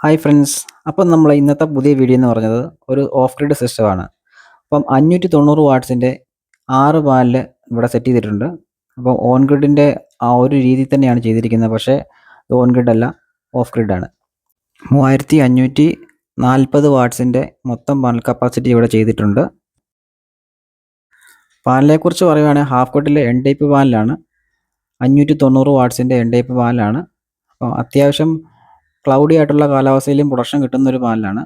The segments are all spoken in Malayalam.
ഹായ് ഫ്രണ്ട്സ് അപ്പം നമ്മൾ ഇന്നത്തെ പുതിയ വീഡിയോ എന്ന് പറഞ്ഞത് ഒരു ഓഫ് ഗ്രിഡ് സിസ്റ്റമാണ് അപ്പം അഞ്ഞൂറ്റി തൊണ്ണൂറ് വാട്ട്സിന്റെ ആറ് പാനൽ ഇവിടെ സെറ്റ് ചെയ്തിട്ടുണ്ട്. അപ്പം ഓൺ ഗ്രിഡിന്റെ ആ ഒരു രീതി തന്നെയാണ് ചെയ്തിരിക്കുന്നത്. പക്ഷേ ഓൺ ഗ്രിഡ് അല്ല ഓഫ് ഗ്രിഡാണ് മൂവായിരത്തി അഞ്ഞൂറ്റി നാൽപ്പത് വാട്ട്സിന്റെ മൊത്തം പാനൽ കപ്പാസിറ്റി ഇവിടെ ചെയ്തിട്ടുണ്ട്. പാനലിനെക്കുറിച്ച് പറയുകയാണെങ്കിൽ ഹാഫ് കോട്ടിലെ എൻ ടൈപ്പ് പാനലാണ് അഞ്ഞൂറ്റി തൊണ്ണൂറ് വാട്ട്സിന്റെ എൻ ടൈപ്പ് പാനലാണ് അപ്പോൾ അത്യാവശ്യം ക്ലൗഡി ആയിട്ടുള്ള കാലാവസ്ഥയിലും പ്രൊഡക്ഷൻ കിട്ടുന്ന ഒരു പാനലാണ്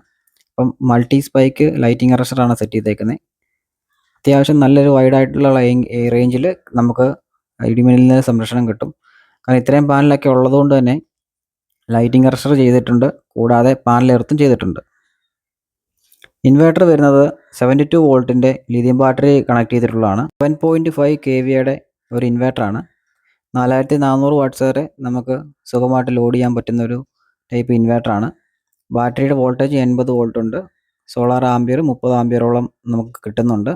അപ്പം മൾട്ടി സ്പൈക്ക് ലൈറ്റിംഗ് അറസ്റ്ററാണ് സെറ്റ് ചെയ്തേക്കുന്നത് അത്യാവശ്യം നല്ലൊരു വൈഡ് ആയിട്ടുള്ള റേഞ്ചിൽ നമുക്ക് ഇടിമിന്നലിൽ നിന്ന് സംരക്ഷണം കിട്ടും. കാരണം ഇത്രയും പാനലൊക്കെ ഉള്ളതുകൊണ്ട് തന്നെ ലൈറ്റിംഗ് അറസ്റ്റർ ചെയ്തിട്ടുണ്ട്. കൂടാതെ പാനൽ എർത്തും ചെയ്തിട്ടുണ്ട്. ഇൻവേർട്ടർ വരുന്നത് സെവന്റി ടു വോൾട്ടിന്റെ ലിഥിയം ബാറ്ററി കണക്ട് ചെയ്തിട്ടുള്ളതാണ്. സെവൻ പോയിന്റ് ഫൈവ് കെ വിയുടെ ഒരു ഇൻവേർട്ടറാണ് നാലായിരത്തി നാനൂറ് വാട്ട്സ് വരെ നമുക്ക് സുഖമായിട്ട് ലോഡ് ചെയ്യാൻ പറ്റുന്ന ഒരു ടൈപ്പ് ഇൻവേർട്ടറാണ് ബാറ്ററിയുടെ വോൾട്ടേജ് എൺപത് വോൾട്ട് ഉണ്ട്. സോളാർ ആംബിയർ മുപ്പത് ആംബിയറോളം നമുക്ക് കിട്ടുന്നുണ്ട്.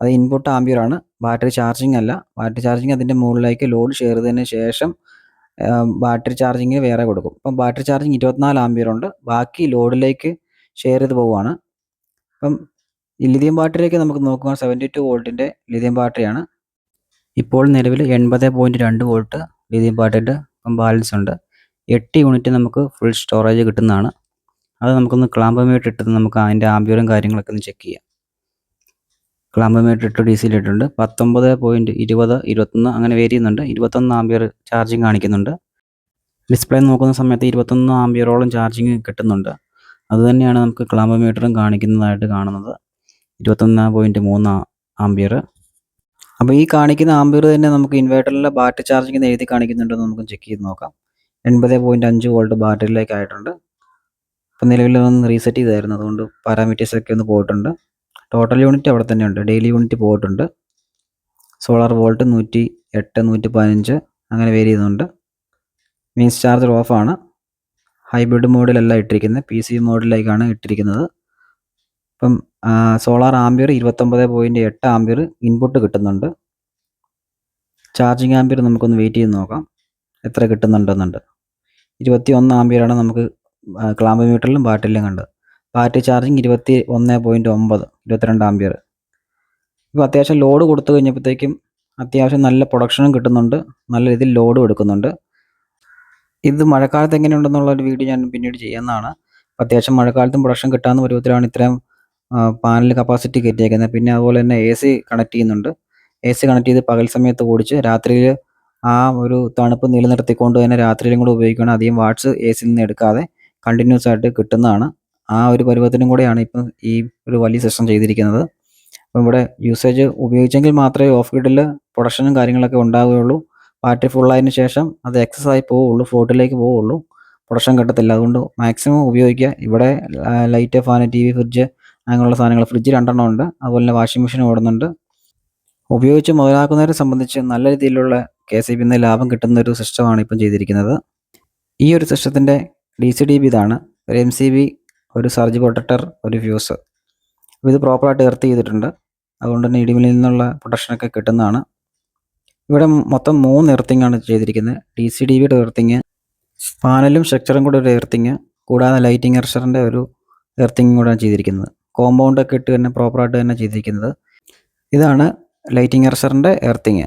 അത് ഇൻപുട്ട് ആംബിയറാണ് ബാറ്ററി ചാർജിങ് അല്ല. ബാറ്ററി ചാർജിങ് അതിന്റെ മുകളിലേക്ക് ലോഡ് ചെയ്തതിന് ശേഷം ബാറ്ററി ചാർജിങ് വേറെ കൊടുക്കും. അപ്പം ബാറ്ററി ചാർജിങ് ഇരുപത്തിനാല് ആംബിയർ ഉണ്ട്. ബാക്കി ലോഡിലേക്ക് ഷെയർ ചെയ്ത് പോവുകയാണ്. അപ്പം ലിഥിയം ബാറ്ററിയൊക്കെ നമുക്ക് നോക്കുകയാണ് സെവന്റി ടു വോൾട്ടിന്റെ ലിഥിയം ബാറ്ററിയാണ് ഇപ്പോൾ നിലവിൽ എൺപത് പോയിന്റ് രണ്ട് വോൾട്ട് ലിഥിയം ബാറ്ററിയുടെ ബാലൻസ് ഉണ്ട്. എട്ട് യൂണിറ്റ് നമുക്ക് ഫുൾ സ്റ്റോറേജ് കിട്ടുന്നതാണ്. അത് നമുക്കൊന്ന് ക്ലാമ്പമേറ്റ് ഇട്ട് നമുക്ക് അതിന്റെ ആംബിയറും കാര്യങ്ങളൊക്കെ ഒന്ന് ചെക്ക് ചെയ്യാം. ക്ലാമ്പമേറ്റ് ഇട്ട് ഡി സിയിലിട്ടുണ്ട് പത്തൊമ്പത് പോയിന്റ് ഇരുപത് ഇരുപത്തൊന്ന് അങ്ങനെ വേരി ചെയ്യുന്നുണ്ട്. ഇരുപത്തൊന്ന് ആംബിയർ ചാർജിങ് കാണിക്കുന്നുണ്ട്. ഡിസ്പ്ലേ നോക്കുന്ന സമയത്ത് ഇരുപത്തൊന്ന് ആംബിയറോളം ചാർജിങ് കിട്ടുന്നുണ്ട്. അതുതന്നെയാണ് നമുക്ക് ക്ലാമ്പമീറ്ററും കാണിക്കുന്നതായിട്ട് കാണുന്നത്. ഇരുപത്തൊന്ന് പോയിന്റ് മൂന്ന് ആംബിയർ അപ്പോൾ ഈ കാണിക്കുന്ന ആംബിയർ തന്നെ നമുക്ക് ഇൻവേർട്ടറിലെ ബാറ്ററി ചാർജിങ് എഴുതി കാണിക്കുന്നുണ്ടെന്ന് നമുക്ക് ചെക്ക് ചെയ്ത് നോക്കാം. എൺപത് പോയിന്റ് അഞ്ച് വോൾട്ട് ബാറ്ററിയിലേക്ക് ആയിട്ടുണ്ട് അപ്പോൾ നിലവിൽ ഒന്ന് റീസെറ്റ് ചെയ്തായിരുന്നു. അതുകൊണ്ട് പാരാമീറ്റേഴ്സ് ഒക്കെ ഒന്ന് പോയിട്ടുണ്ട്. ടോട്ടൽ യൂണിറ്റ് അവിടെ തന്നെ ഉണ്ട്. ഡെയിലി യൂണിറ്റ് പോയിട്ടുണ്ട്. സോളാർ വോൾട്ട് നൂറ്റി എട്ട് നൂറ്റി പതിനഞ്ച് അങ്ങനെ വേരി ചെയ്യുന്നുണ്ട് മീൻസ് ചാർജർ ഓഫാണ് ഹൈബ്രിഡ് മോഡിലല്ല ഇട്ടിരിക്കുന്നത്. പി സി മോഡിലേക്കാണ് ഇട്ടിരിക്കുന്നത്. ഇപ്പം സോളാർ ആംബിയർ ഇരുപത്തൊമ്പത് പോയിന്റ് എട്ട് ആംബിയർ ഇൻപുട്ട് കിട്ടുന്നുണ്ട്. ചാർജിങ് ആംബിയർ നമുക്കൊന്ന് വെയിറ്റ് ചെയ്ത് നോക്കാം. എത്ര കിട്ടുന്നുണ്ടെന്നുണ്ട്. ഇരുപത്തി ഒന്ന് ആംബിയറാണ് നമുക്ക് ക്ലാമ്പ് മീറ്ററിലും ബാറ്ററിയിലും കണ്ടത്. ബാറ്ററി ചാർജിങ് ഇരുപത്തി ഒന്ന് പോയിന്റ് ഒമ്പത് ഇരുപത്തിരണ്ട് ആംബിയർ ഇപ്പോൾ അത്യാവശ്യം ലോഡ് കൊടുത്തു കഴിഞ്ഞപ്പോഴത്തേക്കും അത്യാവശ്യം നല്ല പ്രൊഡക്ഷനും കിട്ടുന്നുണ്ട് നല്ല രീതിയിൽ ലോഡും എടുക്കുന്നുണ്ട്. ഇത് മഴക്കാലത്ത് എങ്ങനെയുണ്ടെന്നുള്ള ഒരു വീഡിയോ ഞാൻ പിന്നീട് ചെയ്യുന്നതാണ്. അത്യാവശ്യം മഴക്കാലത്തും പ്രൊഡക്ഷൻ കിട്ടാവുന്ന പരുവത്തിലാണ് ഇത്രയും പാനൽ കപ്പാസിറ്റി കയറ്റിയേക്കുന്നത്. പിന്നെ അതുപോലെ തന്നെ എ സി കണക്ട് ചെയ്യുന്നുണ്ട്. എ സി കണക്ട് ചെയ്ത് പകൽ സമയത്ത് ഓടിച്ച് രാത്രിയിൽ ആ ഒരു തണുപ്പ് നിലനിർത്തിക്കൊണ്ട് തന്നെ രാത്രിയിലും കൂടെ ഉപയോഗിക്കുകയാണ്. അധികം വാട്സ് എ സിയിൽ നിന്ന് എടുക്കാതെ കണ്ടിന്യൂസ് ആയിട്ട് കിട്ടുന്നതാണ്. ആ ഒരു പരുവത്തിനും കൂടെയാണ് ഇപ്പം ഈ ഒരു വലിയ സിസ്റ്റം ചെയ്തിരിക്കുന്നത്. അപ്പം ഇവിടെ യൂസേജ് ഉപയോഗിച്ചെങ്കിൽ മാത്രമേ ഓഫ് ഗ്രിഡിൽ പ്രൊഡക്ഷനും കാര്യങ്ങളൊക്കെ ഉണ്ടാവുകയുള്ളൂ. ബാറ്ററി ഫുള്ളായതിനു ശേഷം അത് എക്സസ് ആയി പോവുള്ളൂ ഫ്ലോട്ടിലേക്ക് പോവുള്ളൂ പ്രൊഡക്ഷൻ കിട്ടത്തില്ല. അതുകൊണ്ട് മാക്സിമം ഉപയോഗിക്കുക. ഇവിടെ light fan T V fridge അങ്ങനെയുള്ള സാധനങ്ങൾ. ഫ്രിഡ്ജ് രണ്ടെണ്ണം ഉണ്ട്. അതുപോലെ തന്നെ വാഷിംഗ് മെഷീൻ ഓടുന്നുണ്ട്. ഉപയോഗിച്ച് മുതലാക്കുന്നവരെ സംബന്ധിച്ച് നല്ല രീതിയിലുള്ള കെ സി ബിന്ന് ലാഭം കിട്ടുന്ന ഒരു സിസ്റ്റമാണ് ഇപ്പം ചെയ്തിരിക്കുന്നത്. ഈ ഒരു സിസ്റ്റത്തിന്റെ ഡി സി ഡി ബി ഇതാണ്. ഒരു എം സി ബി ഒരു സർജ് പ്രൊട്ടക്ടർ ഒരു ഫ്യൂസ് അപ്പോൾ ഇത് പ്രോപ്പറായിട്ട് എർത്ത് ചെയ്തിട്ടുണ്ട്. അതുകൊണ്ട് തന്നെ ഇടിമിലിൽ നിന്നുള്ള പ്രൊട്ടക്ഷനൊക്കെ കിട്ടുന്നതാണ്. ഇവിടെ മൊത്തം മൂന്ന് എർത്തിങ് ആണ് ചെയ്തിരിക്കുന്നത്. ഡി സി ഡി ബിയുടെ എർത്തിങ് പാനലും സ്ട്രക്ചറും കൂടെ ഒരു എർത്തിങ് കൂടാതെ ലൈറ്റിംഗ് എർഷറിന്റെ ഒരു എർത്തിങ്ങും കൂടെയാണ് ചെയ്തിരിക്കുന്നത്. കോമ്പൗണ്ടൊക്കെ ഇട്ട് തന്നെ പ്രോപ്പറായിട്ട് തന്നെ ചെയ്തിരിക്കുന്നത്. ഇതാണ് ലൈറ്റിംഗ് എർഷറിന്റെ എർത്തിങ്